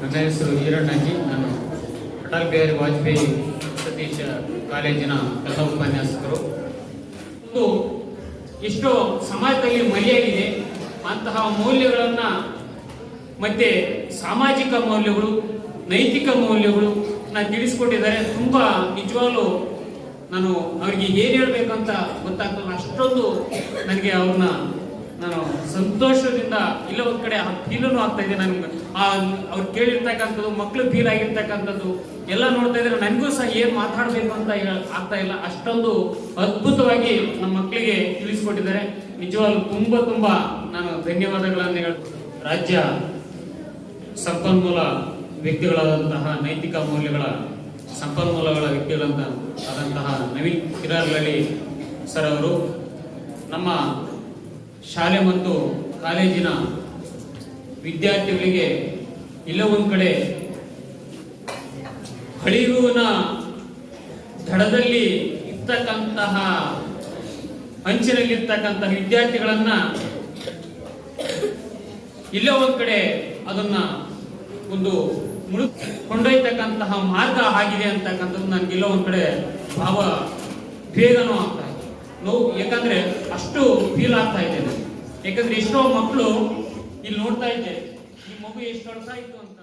ನನ್ನ ಹೆಸರು ಈರಣ್ಣಿ ನಾನು ಅಟಲ್ ಬಿಹಾರಿ ವಾಜಪೇಯಿ ಸತೀಶ ಕಾಲೇಜಿನ ಕಥಾ ಉಪನ್ಯಾಸಕರು. ಇದು ಎಷ್ಟೋ ಸಮಾಜದಲ್ಲಿ ಮರೆಯಾಗಿದೆ. ಅಂತಹ ಮೌಲ್ಯಗಳನ್ನು ಮತ್ತೆ ಸಾಮಾಜಿಕ ಮೌಲ್ಯಗಳು, ನೈತಿಕ ಮೌಲ್ಯಗಳು ನಾನು ತಿಳಿಸ್ಕೊಟ್ಟಿದ್ದಾರೆ. ತುಂಬ ನಿಜವಾಗ್ಲೂ ನಾನು ಅವರಿಗೆ ಏನು ಹೇಳ್ಬೇಕಂತ ಗೊತ್ತಾಗ್ತಲ್ಲ. ಅಷ್ಟೊಂದು ನನಗೆ ಅವ್ರನ್ನ ನಾನು ಸಂತೋಷದಿಂದ ಇಲ್ಲ ಒಂದ್ ಕಡೆ ಫೀಲೂ ಆಗ್ತಾ ಇದೆ ನನ್ಗೆ ಆ, ಅವ್ರು ಕೇಳಿರ್ತಕ್ಕಂಥದ್ದು ಮಕ್ಕಳು ಫೀಲ್ ಆಗಿರ್ತಕ್ಕಂಥದ್ದು ಎಲ್ಲ ನೋಡ್ತಾ ಇದ್ರೆ ನನಗೂ ಸಹ ಏನ್ ಮಾತಾಡ್ಬೇಕು ಅಂತ ಆಗ್ತಾ ಇಲ್ಲ. ಅಷ್ಟೊಂದು ಅದ್ಭುತವಾಗಿ ನಮ್ಮ ಮಕ್ಕಳಿಗೆ ತಿಳಿಸ್ಕೊಟ್ಟಿದ್ದಾರೆ. ನಿಜವಾಗ್ಲೂ ತುಂಬಾ ತುಂಬಾ ನಾನು ಧನ್ಯವಾದಗಳನ್ನು ಹೇಳ್ತೀನಿ ರಾಜ್ಯ ಸಂಪನ್ಮೂಲ ವ್ಯಕ್ತಿಗಳಾದಂತಹ ನೈತಿಕ ಮೌಲ್ಯಗಳ ಸಂಪನ್ಮೂಲಗಳ ವ್ಯಕ್ತಿಗಳಂತ ಆದಂತಹ ನವೀನ್ ಕಿರಾರ್ಲಳ್ಳಿ ಸರ್ ಅವರು, ನಮ್ಮ ಶಾಲೆ ಮತ್ತು ಕಾಲೇಜಿನ ವಿದ್ಯಾರ್ಥಿಗಳಿಗೆ ಇಲ್ಲ ಒಂದು ಕಡೆ ಹಳಿಗೂನ ದಡದಲ್ಲಿ ಇರ್ತಕ್ಕಂತಹ, ಅಂಚಿನಲ್ಲಿರ್ತಕ್ಕಂತಹ ವಿದ್ಯಾರ್ಥಿಗಳನ್ನ ಇಲ್ಲೇ ಒಂದು ಕಡೆ ಅದನ್ನ ಒಂದು ಮುಳು ಕೊಂಡೊಯ್ತಕ್ಕಂತಹ ಮಾರ್ಗ ಆಗಿದೆ ಅಂತಕ್ಕಂಥದ್ದು ನನಗೆ ಎಲ್ಲೋ ಒಂದು ಕಡೆ ಭಾವ ಬೇಗನೂ ಆಗ್ತಾ ಇದೆ ನೋವು, ಯಾಕಂದ್ರೆ ಅಷ್ಟು ಫೀಲ್ ಆಗ್ತಾ ಇದೆ. ಯಾಕಂದ್ರೆ ಎಷ್ಟೋ ಮಕ್ಕಳು ಇಲ್ಲಿ ನೋಡ್ತಾ ಇದ್ದೆ ಈ ಮಗು ಎಷ್ಟು ವರ್ಷ ಇತ್ತು ಅಂತ.